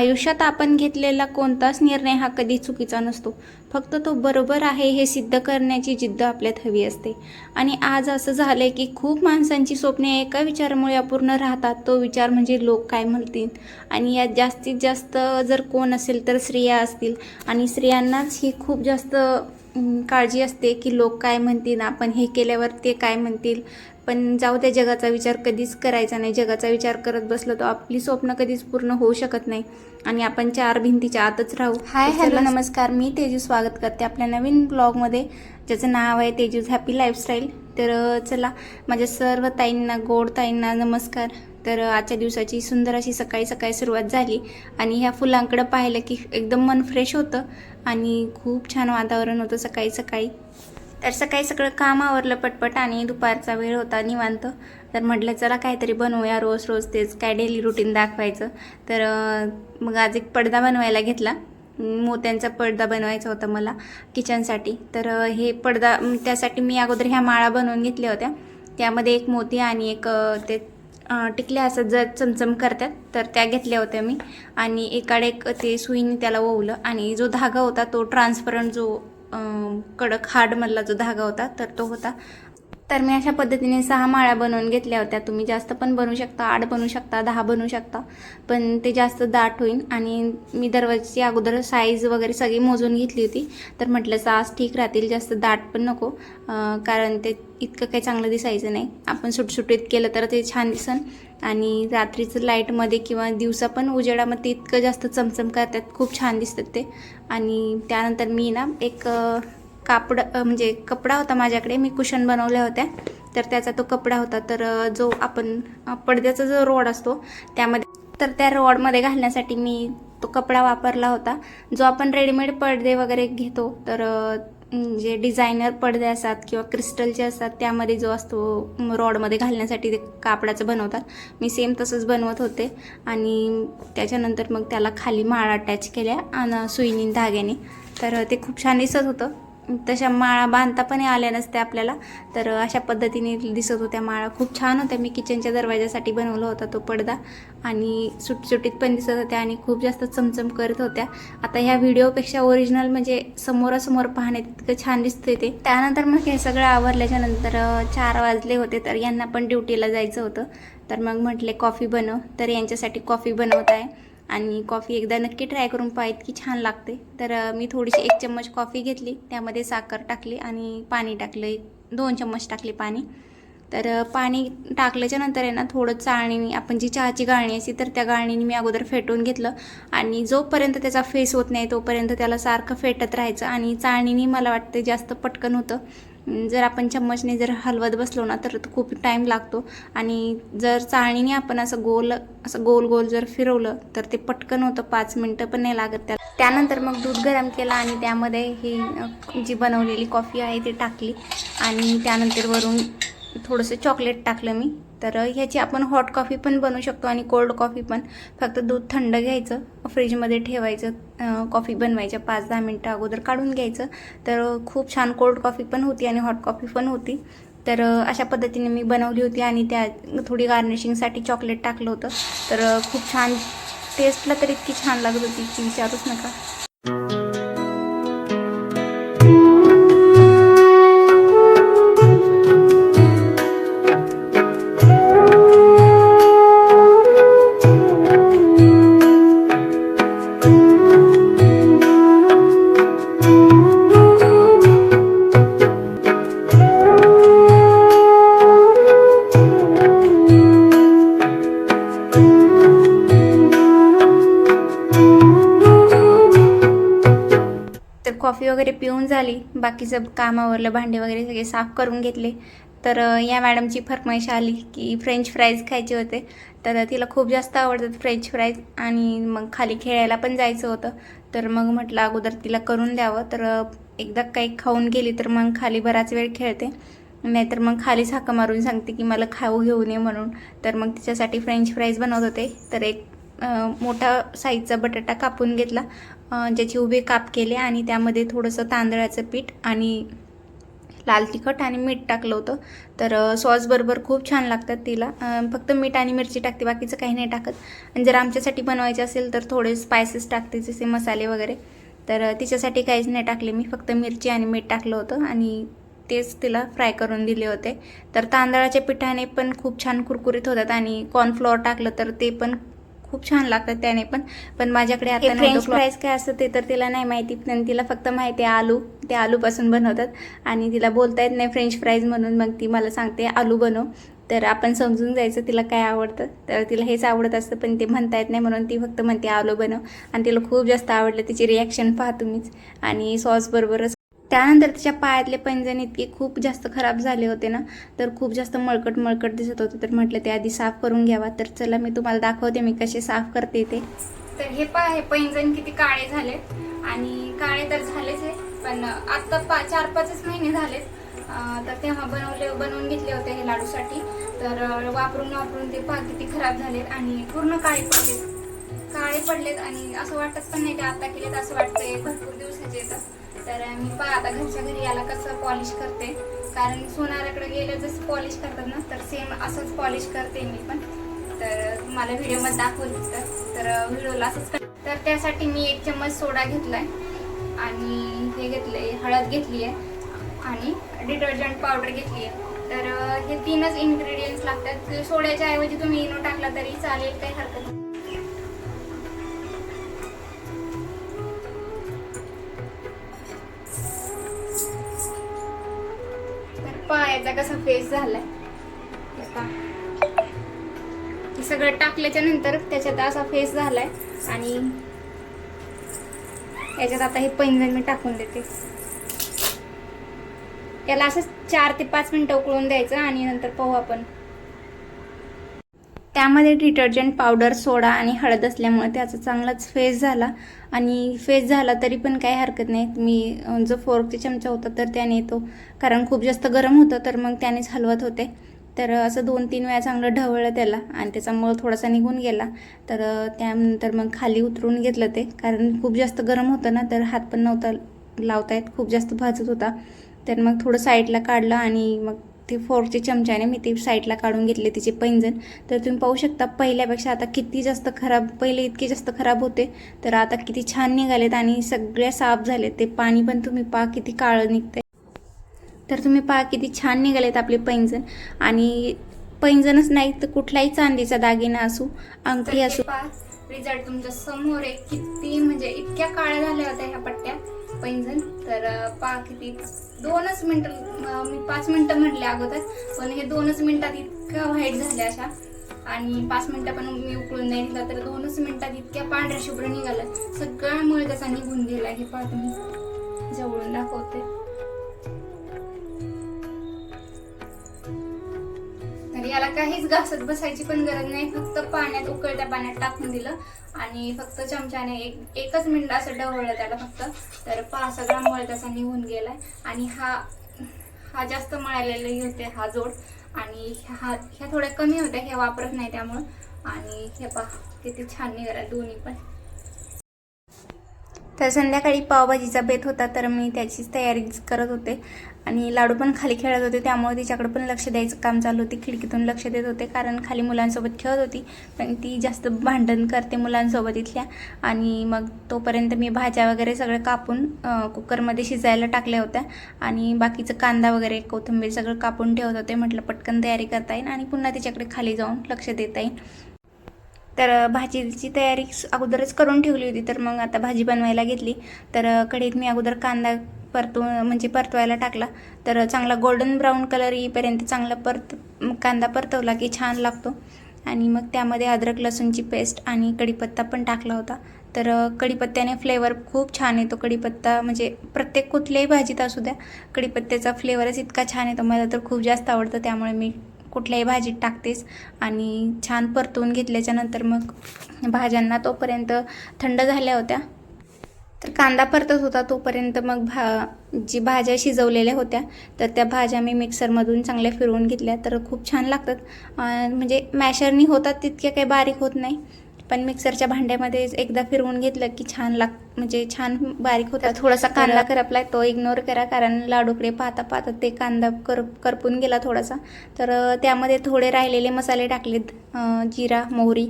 आयुष्यात आपण घेतलेला कोणताच निर्णय हा कधी चुकीचा नसतो. फक्त तो बरोबर आहे हे सिद्ध करण्याची जिद्द आपल्यात हवी असते. आणि आज असं झालं आहे की खूप माणसांची स्वप्ने एका विचारामुळे अपूर्ण राहतात. तो विचार म्हणजे लोक काय म्हणतील? आणि यात जास्तीत जास्त जर कोण असेल तर स्त्रिया असतील. आणि स्त्रियांनाच ही खूप जास्त काळजी असते की लोक काय म्हणतील? आपण हे केल्यावर ते काय म्हणतील? पण जाऊ त्या जगाचा विचार कधीच करायचा नाही. जगाचा विचार करत बसलो तर आपली स्वप्न कधीच पूर्ण होऊ शकत नाही. आणि आपण चार भिंतीच्या आतच राहू. Hi hello. नमस्कार मी तेजू स्वागत करते आपल्या नवीन ब्लॉगमध्ये. ज्याचं नाव आहे तेजूज हॅपी लाईफस्टाईल. तर चला माझ्या सर्व ताईंना गोड ताईंना नमस्कार. तर आजच्या दिवसाची सुंदर अशी सकाळी सकाळी सुरुवात झाली. आणि ह्या फुलांकडं पाहिलं की एकदम मन फ्रेश होतं. आणि खूप छान वातावरण होतं सकाळी सकाळी. तर सकाळी सगळं काम आवरलं पटपट आणि दुपारचा वेळ होता निवांत. तर म्हटलं चला काहीतरी बनवूया रोज रोज तेच काय डेली रुटीन दाखवायचं. तर मग आज एक पडदा बनवायला घेतला. मोत्यांचा पडदा बनवायचा होता मला किचनसाठी तर हे पडदा त्यासाठी मी अगोदर ह्या माळा बनवून घेतल्या होत्या. त्यामध्ये एक मोती आणि एक ते टिकल्या असं जर चमचम करतात तर त्या घेतल्या होत्या मी. आणि एकाडे एक ते सुईने त्याला ओवलं आणि जो धागा होता तो ट्रान्सपरंट जो कडक हार्डमधला जो धागा होता तर तो होता. तर मी अशा पद्धतीने सहा माळ्या बनवून घेतल्या होत्या. तुम्ही जास्त पण बनवू शकता आठ बनवू शकता दहा बनवू शकता. पण ते जास्त दाट होईल आणि मी दरवाजाची अगोदर साईज वगैरे सगळी मोजून घेतली होती. तर म्हटलं सास ठीक राहतील जास्त दाट पण नको कारण ते इतकं काही चांगलं दिसायचं नाही. आपण सुटसुटीत केलं तर ते छान दिसन. आणि रात्रीचं लाईटमध्ये किंवा दिवसा पण उजेडामध्ये इतकं जास्त चमचम करतात खूप छान दिसतात ते. आणि त्यानंतर मी ना एक कापड म्हणजे कपडा होता माझ्याकडे मी कुशन बनवल्या होत्या. तर त्याचा तो कपडा होता. तर जो आपण पडद्याचा जो रोड असतो त्यामध्ये तर त्या रोडमध्ये घालण्यासाठी मी तो कपडा वापरला होता. जो आपण रेडीमेड पडदे वगैरे घेतो तर जे डिझायनर पडदे असतात किंवा क्रिस्टलचे असतात त्यामध्ये जो असतो रॉडमध्ये घालण्यासाठी ते कापडाचं बनवतात. मी सेम तसंच बनवत होते आणि त्याच्यानंतर मग त्याला खाली माळा अटॅच केल्या आणि सुईनी धाग्याने. तर ते खूप छान दिसत होतं. तशा माळा बांधता पण आल्या नसत्या आपल्याला. तर अशा पद्धतीने दिसत होत्या माळा. खूप छान होत्या. मी किचनच्या दरवाजासाठी बनवला होता तो पडदा. आणि सुटसुटीत पण दिसत होत्या आणि खूप जास्त चमचम करत होत्या. आता ह्या व्हिडिओपेक्षा ओरिजिनल म्हणजे समोरासमोर पाहण्यात इतकं छान दिसतंय ते. त्यानंतर मग हे सगळं आवरल्याच्या नंतर चार वाजले होते. तर यांना पण ड्युटीला जायचं होतं. तर मग म्हटले कॉफी बनव. तर यांच्यासाठी कॉफी बनवत आहे. आणि कॉफी एकदा नक्की ट्राय करून पहा इतकी छान लागते. तर मी थोडीशी एक चम्मच कॉफी घेतली त्यामध्ये साखर टाकली आणि पाणी टाकलं एक दोन चम्मच टाकले पाणी. तर पाणी टाकल्याच्या नंतर आहे ना थोडं चाळणीने आपण जी चहाची गाळणी असते तर त्या गाळणीने मी अगोदर फेटून घेतलं आणि जोपर्यंत त्याचा फेस होत नाही तोपर्यंत त्याला सारखं फेटत राहायचं आणि चाळणीने मला वाटतं जास्त पटकन होतं. जर आपण चम्मचने जर हलवत बसलो ना तर खूप टाईम लागतो. आणि जर चाळणीने आपण असं गोल असं गोल गोल जर फिरवलं तर ते पटकन होतं पाच मिनटं पण नाही लागत त्याला. त्यानंतर मग दूध गरम केलं आणि त्यामध्ये ही जी बनवलेली कॉफी आहे ती टाकली. आणि त्यानंतर वरून थोडंसं चॉकलेट टाकलं मी. तर ह्याची आपण हॉट कॉफी पण बनवू शकतो आणि कोल्ड कॉफी पण. फक्त दूध थंड घ्यायचं फ्रीजमध्ये ठेवायचं कॉफी बनवायच्या पाच दहा मिनटं अगोदर काढून घ्यायचं. तर खूप छान कोल्ड कॉफी पण होती आणि हॉट कॉफी पण होती. तर अशा पद्धतीने मी बनवली होती आणि त्या थोडी गार्निशिंगसाठी चॉकलेट टाकलं होतं. तर खूप छान टेस्टला तर इतकी छान लागत होती की विचारूच नका. पिऊन झाली. बाकीचं काम आवरलं भांडे वगैरे सगळे साफ करून घेतले. तर या मॅडमची फरमाईश आली की फ्रेंच फ्राईज खायचे होते. तर तिला खूप जास्त आवडतात फ्रेंच फ्राईज आणि मग खाली खेळायला पण जायचं होतं. तर मग म्हटलं अगोदर तिला करून द्यावं. तर एकदा काही खाऊन गेली तर मग खाली बराच वेळ खेळते. नाहीतर मग खाली हाका मारून सांगते की मला खाऊ घेऊ नये म्हणून. तर मग तिच्यासाठी फ्रेंच फ्राईज बनवत होते. तर एक मोठा साईजचा बटाटा कापून घेतला. ज्याचे उभे काप केले आणि त्यामध्ये थोडंसं तांदळाचं पीठ आणि लाल तिखट आणि मीठ टाकलं होतं. तर सॉसबरोबर खूप छान लागतात तिला. फक्त मीठ आणि मिरची टाकते बाकीचं काही नाही टाकत. आणि जर आमच्यासाठी बनवायचे असेल तर थोडे स्पायसेस टाकते जसे मसाले वगैरे. तर तिच्यासाठी काहीच नाही टाकले मी. फक्त मिरची आणि मीठ टाकलं होतं आणि तेच तिला फ्राय करून दिले होते. तर तांदळाच्या पिठाने पण खूप छान कुरकुरीत होतात आणि कॉर्नफ्लॉवर टाकलं तर ते पण खूप छान लागतात त्याने पण. पण माझ्याकडे आता फ्रेंच फ्राईज काय असतं ते तर तिला नाही माहिती पण तिला फक्त माहिती आहे आलू. ते आलूपासून बनवतात. आणि तिला बोलता येत नाही फ्रेंच फ्राईज म्हणून. मग ती मला सांगते आलू बनव. तर आपण समजून जायचं तिला काय आवडतं. तर तिला हेच आवडत असतं पण ते म्हणता येत नाही म्हणून ती फक्त म्हणते आलू बनव. आणि तिला खूप जास्त आवडलं तिची रिॲक्शन पहा तुम्हीच. आणि सॉसबरोबरच त्यानंतर तिच्या पायातले पैंजण इतके खूप जास्त खराब झाले होते ना तर खूप जास्त मळकट मळकट दिसत होते. तर म्हटलं ते आधी साफ करून घ्यावा. तर चला मी तुम्हाला दाखवते मी कसे साफ करते ते. तर हे पहा हे पैंजण किती काळे झाले. आणि काळे तर झालेच आहे पण आता पा चार पाचच महिने झालेत. तर तेव्हा बनवले बनवून घेतले होते हे लाडूसाठी. तर वापरून वापरून ते पहा किती खराब झालेत. आणि पूर्ण काळे पडलेत. काळे पडलेत आणि असं वाटत पण नाही ते आता केलेत असं वाटतंय. भरपूर दिवसाचे येतात. तर मी पहा आता घरच्या घरी याला कसं पॉलिश करते. कारण सोनाराकडे गेलं जसं पॉलिश करतात ना तर सेम असंच पॉलिश करते मी पण. तर तुम्हाला व्हिडिओमध्ये दाखवलं तर तर व्हिडिओला असंच कर तर त्यासाठी मी एक चम्मच सोडा घेतलाय. आणि हे घेतलंय हळद घेतली आहे आणि डिटर्जंट पावडर घेतली आहे तर हे तीनच इन्ग्रेडियंट्स लागतात. सोड्याच्या ऐवजी तुम्ही इनो टाकला तरी चालेल काही हरकत नाही. तर पायाचा कसा फेस झालाय. हे हे सगळं टाकल्याच्या नंतर त्याच्यात असा फेस झालाय आणि याच्यात आता हे पैंजण मी टाकून देते. त्याला असं चार ते पाच मिनिटं उकळून द्यायचं आणि नंतर पाहू आपण. त्यामध्ये डिटर्जंट पावडर सोडा आणि हळद असल्यामुळे त्याचा चांगलाच फेस झाला. आणि फेस झाला तरी पण काही हरकत नाही. मी जो फोर्कचा चमचा होता तर त्याने तो कारण खूप जास्त गरम होतं तर मग त्यानेच हलवत होते. तर असं दोन तीन वेळा चांगलं ढवळलं त्याला आणि त्याचा मळ थोडासा निघून गेला. तर त्यानंतर मग खाली उतरून घेतलं ते कारण खूप जास्त गरम होतं ना तर हात पण नव्हता लावता येत. खूप जास्त भाजत होता. तर मग थोडं साईडला काढलं आणि मग ते फोर्कच्या चमच्याने मी ते साईडला काढून घेतले तिचे पैंजण. तर तुम्ही पाहू शकता पहिल्यापेक्षा आता किती जास्त खराब पहिले इतके जास्त खराब होते. तर आता किती छान निघालेत आणि सगळ्या साफ झालेत. ते पाणी पण तुम्ही पहा किती काळं निघतंय. तर तुम्ही पहा किती छान निघालेत आपले पैंजण. आणि पैंजणच नाही तर कुठलाही चांदीचा दागिना असू अंगठी असू. रिझल्ट तुमच्यासमोर आहे. किती म्हणजे इतक्या काळ्या झाल्या होत्या ह्या पट्ट्या. पैंजण. तर पा किती दोनच मिनिटं मी पाच मिनिटं म्हटले अगोदर पण हे दोनच मिनिटात इतक्या व्हाईट झाल्या अशा. आणि पाच मिनिटं पण मी उकळून नाही दिला तर दोनच मिनिटात इतक्या पांढऱ्या शुभ्र निघाल्या. सगळा मळ त्याचा निघून गेला. हे पाहतो मी जवळून दाखवते. याला काहीच घासत बसायची पण गरज नाही. फक्त पाण्यात उकळत्या पाण्यात टाकून दिलं. आणि फक्त चमच्याने एक एकच मिनिट असं ढवळलं त्याला फक्त. तर पहा सगळा मळ त्याचा निघून गेलाय. आणि हा हा जास्त मळालेले होते हा जोड. आणि हा ह्या थोड्या कमी होत्या हे वापरत नाही त्यामुळं. आणि हे पहा किती छान निघाला दोन्ही पण. तर संध्याकाळी पावभाजीचा बेत होता तर मी त्याचीच तयारी करत होते. आणि लाडू पण खाली खेळत होते त्यामुळे तिच्याकडे पण लक्ष द्यायचं काम चालू होते. खिडकीतून लक्ष देत होते कारण खाली मुलांसोबत खेळत होती. पण ती जास्त भांडण करते मुलांसोबत इथल्या. आणि मग तोपर्यंत मी भाज्या वगैरे सगळं कापून कुकरमध्ये शिजायला टाकल्या होत्या. आणि बाकीचं कांदा वगैरे कोथिंबीर सगळं कापून ठेवत होते. म्हटलं पटकन तयारी करता येईल आणि पुन्हा तिच्याकडे खाली जाऊन लक्ष देता येईल. तर भाजीची तयारी अगोदरच करून ठेवली होती तर मग आता भाजी बनवायला घेतली. तर कढीत कढईत मी अगोदर कांदा परतू म्हणजे परतवायला टाकला. तर चांगला गोल्डन ब्राऊन कलर येईपर्यंत चांगला परत कांदा परतवला की छान लागतो. आणि मग त्यामध्ये अद्रक लसूणची पेस्ट आणि कढीपत्ता पण टाकला होता. तर कढीपत्त्याने फ्लेवर खूप छान येतो. कढीपत्ता म्हणजे प्रत्येक कुठल्याही भाजीत असू द्या कढीपत्त्याचा फ्लेवरच इतका छान येतो. मला तर खूप जास्त आवडतं. त्यामुळे मी कुठल्याही भाजीत टाकतेच आणि छान परतवून घेतल्याच्यानंतर मग भाज्यांना तोपर्यंत थंड झाल्या होत्या. तर कांदा परतत होता तोपर्यंत मग भा जी भाज्या शिजवलेल्या होत्या तर त्या भाज्या मी मिक्सरमधून चांगल्या फिरवून घेतल्या. तर खूप छान लागतात. म्हणजे मॅशरनी होतात तितक्या काही बारीक होत नाही. पण मिक्सरच्या भांड्यामध्ये एकदा फिरवून घेतलं की छान लाग म्हणजे छान बारीक होतात. थोडासा कांदा करपलाय तो इग्नोर करा कारण लाडूकडे पाहता पाहता ते कांदा कर करपून गेला थोडासा. तर त्यामध्ये थोडे राहिलेले मसाले टाकलेत अ, जिरा मोहरी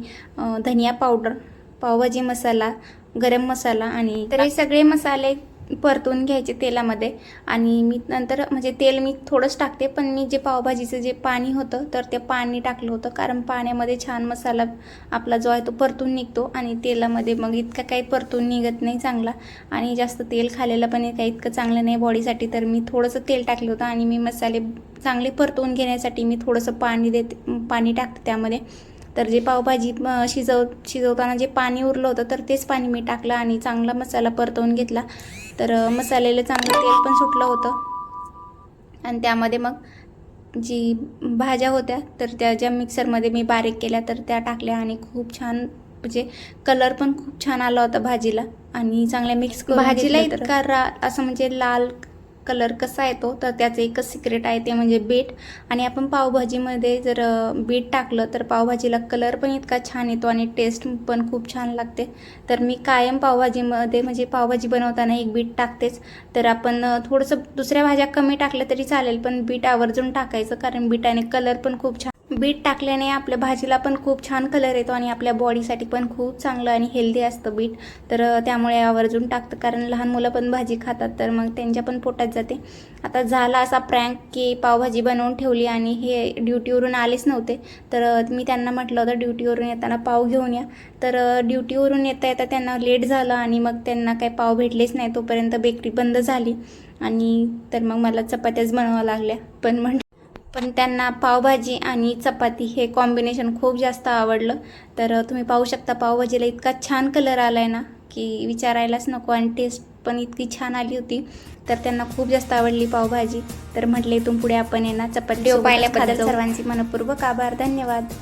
धनिया पावडर पावभाजी मसाला गरम मसाला आणि तर हे सगळे मसाले परतून घ्यायचे तेलामध्ये. आणि मी नंतर म्हणजे तेल मी थोडंच टाकते पण मी जे पावभाजीचं जे पाणी होतं तर ते पाणी टाकलं होतं. कारण पाण्यामध्ये छान मसाला आपला जो आहे तो परतून निघतो आणि तेलामध्ये मग इतका काही परतून निघत नाही चांगला. आणि जास्त तेल खाल्लेलं पण काही इतकं चांगलं नाही बॉडीसाठी. तर मी थोडंसं तेल टाकलं होतं आणि मी मसाले चांगले परतवून घेण्यासाठी मी थोडंसं पाणी देते पाणी टाकते त्यामध्ये. तर जे पावभाजी शिजव शिजवताना जे पाणी उरलं होतं तर तेच पाणी मी टाकलं आणि चांगला मसाला परतवून घेतला. तर मसाल्याला चांगलं तेल पण सुटलं होतं. आणि त्यामध्ये मग जी भाज्या होत्या तर त्या ज्या मिक्सरमध्ये मी बारीक केल्या तर त्या टाकल्या आणि खूप छान म्हणजे कलर पण खूप छान आला होता भाजीला. आणि चांगल्या मिक्स करून भाजीला इतका रा असं म्हणजे लाल कलर कसा येतो तर त्याचं एकच सिक्रेट आहे ते म्हणजे बीट आणि आपण पावभाजीमध्ये जर बीट टाकलं तर पावभाजीला कलर पण इतका छान येतो आणि टेस्ट पण खूप छान लागते. तर मी कायम पावभाजीमध्ये म्हणजे पावभाजी बनवताना एक बीट टाकतेच. तर आपण थोडंसं दुसऱ्या भाज्या कमी टाकल्या तरी चालेल पण बीट आवर्जून टाकायचं कारण बीटाने कलर पण खूप छान बीट टाकल्याने आपल्या भाजीला पण खूप छान कलर येतो आणि आपल्या बॉडीसाठी पण खूप चांगलं आणि हेल्दी असतं बीट. तर त्यामुळे आवर्जून टाकतं. कारण लहान मुलं पण भाजी खातात तर मग त्यांच्या पण पोटात जाते. आता झाला असा प्रँक की पावभाजी बनवून ठेवली आणि हे ड्युटीवरून आलेच नव्हते. तर मी त्यांना म्हटलं होतं ड्युटीवरून येताना पाव घेऊन या. तर ड्युटीवरून येता येता त्यांना लेट झालं आणि मग त्यांना काही पाव भेटलेच नाही. तोपर्यंत बेकरी बंद झाली. आणि तर मग मला चपात्याच बनवावं लागल्या. पण म्हण पण त्यांना पावभाजी आणि चपाती हे कॉम्बिनेशन खूप जास्त आवडलं. तर तुम्ही पाहू शकता पावभाजीला इतका छान कलर आला आहे ना की विचारायलाच नको आणि टेस्ट पण इतकी छान आली होती. तर त्यांना खूप जास्त आवडली पावभाजी. तर म्हटले इथून पुढे आपण आहे ना चपाती पाहिल्याबद्दल. सर्वांचे मनपूर्वक आभार. धन्यवाद.